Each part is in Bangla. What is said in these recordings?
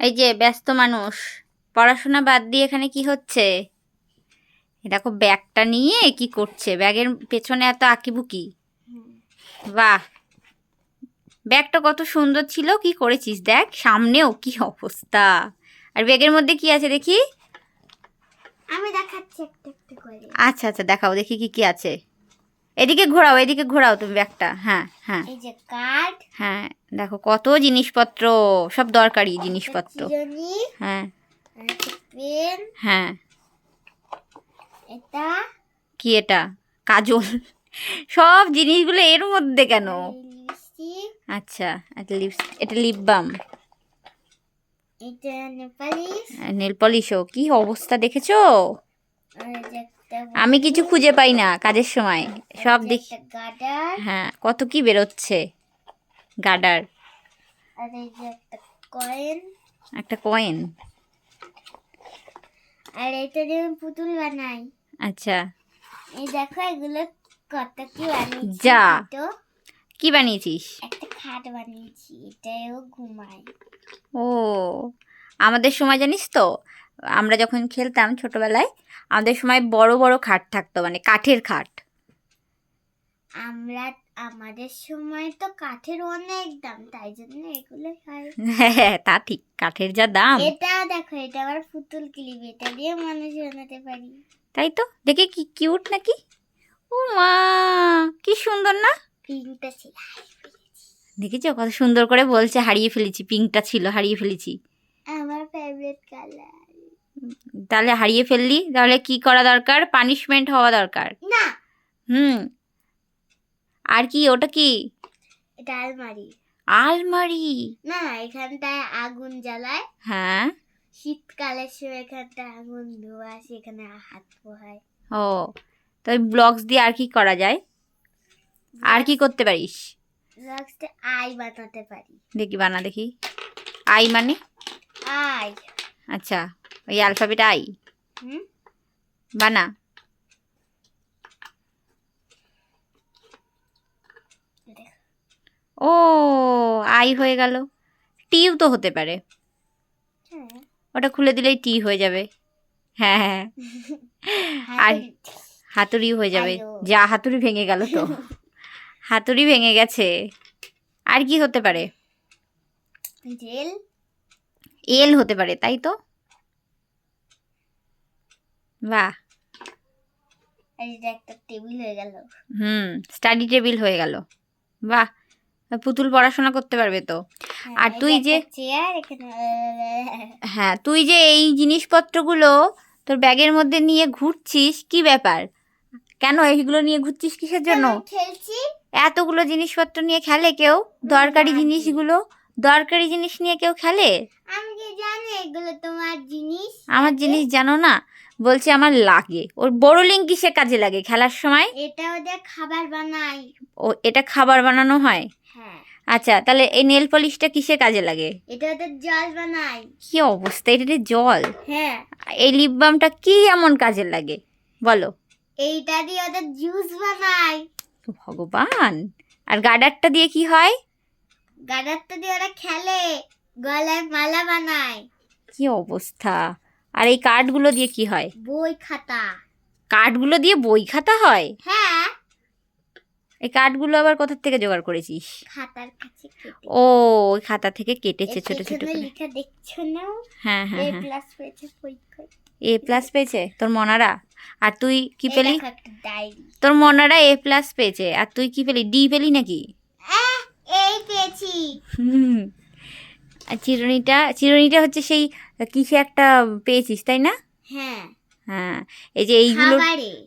এই যে ব্যস্ত মানুষ। পড়াশোনা বাদ দিয়ে এখানে কি হচ্ছে? দেখো ব্যাগটা নিয়ে কি করছে? ব্যাগের পেছনে এত আঁকিবুকি? বাহ! ব্যাগটা কত সুন্দর ছিল কি করেছিস দেখ? সামনেও কি অবস্থা? আর ব্যাগের মধ্যে কি আছে দেখি? আমি দেখাচ্ছি একটা একটা করে। আচ্ছা আচ্ছা দেখাও দেখি কি কি আছে। এদিকে ঘোরাও এদিকে ঘোরাও তুমি ব্যাগটা। হ্যাঁ হ্যাঁ। এই যে কার্ড হ্যাঁ দেখো কত জিনিসপত্র সব দরকারি জিনিসপত্র। হ্যাঁ। পেন। হ্যাঁ। এটা। কি এটা? কাজল। সব জিনিসগুলো এর মধ্যে কেন? আচ্ছা এটা লিপস এটা লিপ বাম এটা নেল পলিশও কি অবস্থা দেখেছ? আমি কিছু খুঁজে পাই না কাজের সময়। সব দেখি। হ্যাঁ কত কি বেরোচ্ছে। যে একটা কয়েন একটা কয়েন আর এটা দিয়ে পুতুল বানাই। আচ্ছা। এই দেখো এগুলো কত কি বানিয়েছি যা। কি বানিয়েছিস? একটা খাট বানিয়েছি এটাও ঘুমায়। ও আমাদের সময় জানিস তো? আমরা যখন খেলতাম ছোটবেলায় আমাদের সময় বড় বড় খাট থাকতো মানে কাঠের খাট। আমরা আমাদের সময় তো কাঠের অনেক দাম তাই জন্য এগুলো হয়। তা ঠিক কাঠের যা দাম। এটা দেখো এটা আবার পুতুল ক্লিপ এটা দিয়ে মানুষ বানাতে পারি। তাই তো? দেখে কি কিউট নাকি? ও মা কি সুন্দর না? পিঙ্কটা ছিল দেখেছ? কত সুন্দর করে বলছে হারিয়ে ফেলেছি পিঙ্কটা ছিল হারিয়ে ফেলেছি। আমার ফেভারিট কালার তাহলে হারিয়ে ফেললি তাহলে কি করা দরকার? পানিশমেন্ট হওয়া দরকার। না। হুম। আর কি ওটা কি? এটা আলমারি। আলমারি? না এখানটায় আগুন জ্বালায়। হ্যাঁ। শীতকালের সময় এখানটায় আগুন ধোয়া সেখানে হাত পোহায়। ও তো ব্লগস দিয়ে আর কি করা যায়? আর কি করতে পারিস? লাস্টে আই বানাতে পারি। দেখি বানা দেখি। আই মানে? আই। আচ্ছা। ওই অ্যালফাবেট আই। বানা। ও আই হয়ে গেল। টিও তো হতে পারে। হ্যাঁ। ওটা খুলে দিলেই টি হয়ে যাবে। হ্যাঁ হ্যাঁ আর হাতুড়ি। হাতুড়ি হয়ে যাবে। যা হাতুড়ি ভেঙে গেল তো। হাতুড়ি ভেঙে গেছে। আর কি হতে পারে? জেল। এল হতে পারে তাই তো? বাহ। আর এটা একটা টেবিল হয়ে গেল। হুম স্টাডি টেবিল হয়ে গেল। বাহ পুতুল পড়াশোনা করতে পারবে তো। আর তুই যে- হ্যাঁ তুই যে এই জিনিসপত্রগুলো তোর ব্যাগের মধ্যে নিয়ে ঘুরছিস কি ব্যাপার? কেন এইগুলো নিয়ে ঘুরছিস কিসের জন্য? এতগুলো জিনিসপত্র নিয়ে খেলে কেউ? দরকারি জিনিসগুলো? দরকারি জিনিস নিয়ে কেউ খেলে? আমি এগুলো তোমার জিনিস? আমার জিনিস জানো না? বলছে আমার লাগে। ওর বড় কিসে কাজে লাগে খেলার সময়। এটা ওদের খাবার বানাই ও এটা খাবার বানানো হয়? হ্যাঁ। আচ্ছা তাহলে এই নেল পলিশটা কিসে কাজে লাগে? এটা ওদের জল বানাই কি অবস্থা? এটা জল? হ্যাঁ। এই লিপ বামটা কি এমন কাজে লাগে? বলো। এইটা দিয়ে ওদের জুস বানাই ভগবান! আর গার্ডারটা দিয়ে কি হয়? গাডারটা দিয়ে ওরা খেলে। গলায় মালা বানায়। কি অবস্থা? আর এই কার্ডগুলো দিয়ে কি হয়? বই খাতা। কার্ডগুলো দিয়ে বই খাতা হয়? হ্যাঁ। এই কার্ডগুলো আবার কোথা থেকে জোগাড় করেছিস? খাতার কাছে ও ওই খাতা থেকে কেটেছে ছোট ছোট করে। লেখা দেখছ না? হ্যাঁ হ্যাঁ হ্যাঁ। প্লাস পেয়েছে পরীক্ষায় এ প্লাস পেয়েছে? তোর মনারা? আর তুই কি পেলি? তোর মনারা এ প্লাস পেয়েছে। আর তুই কি পেলি? ডি পেলি নাকি? এই পেয়েছি। হুম। আর চিরুনিটা চিরুনিটা হচ্ছে সেই কিসে একটা পেয়েছিস তাই না? হ্যাঁ। হ্যাঁ এই যে এইগুলো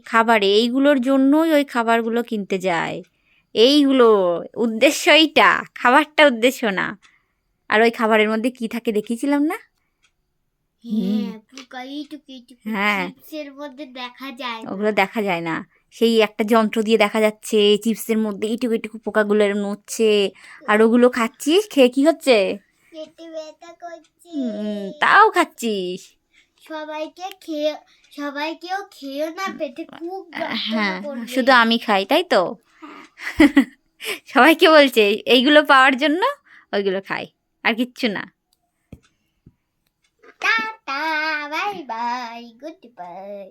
খাবারে। এইগুলোর জন্যই ওই খাবারগুলো কিনতে যায়। এইগুলো উদ্দেশ্য এইটা খাবারটা উদ্দেশ্য না। আর ওই খাবারের মধ্যে কি থাকে দেখিয়েছিলাম না? হ্যাঁ হ্যাঁ। দেখা যায় ওগুলো দেখা যায় না। সেই একটা যন্ত্র দিয়ে দেখা যাচ্ছে চিপসের মধ্যে এইটুকু এইটুকু পোকাগুলো এরম নড়ছে। আর ওগুলো খাচ্ছিস? খেয়ে কি হচ্ছে? পেটে ব্যথা করছে তাও খাচ্ছিস? সবাইকে খেয়ে সবাইকেও খেয়েও না পেটে খুব হ্যাঁ শুধু আমি খাই তাই তো? হ্যাঁ। সবাইকে বলছে এইগুলো পাওয়ার জন্য ওইগুলো খাই আর কিচ্ছু না। By bye good bye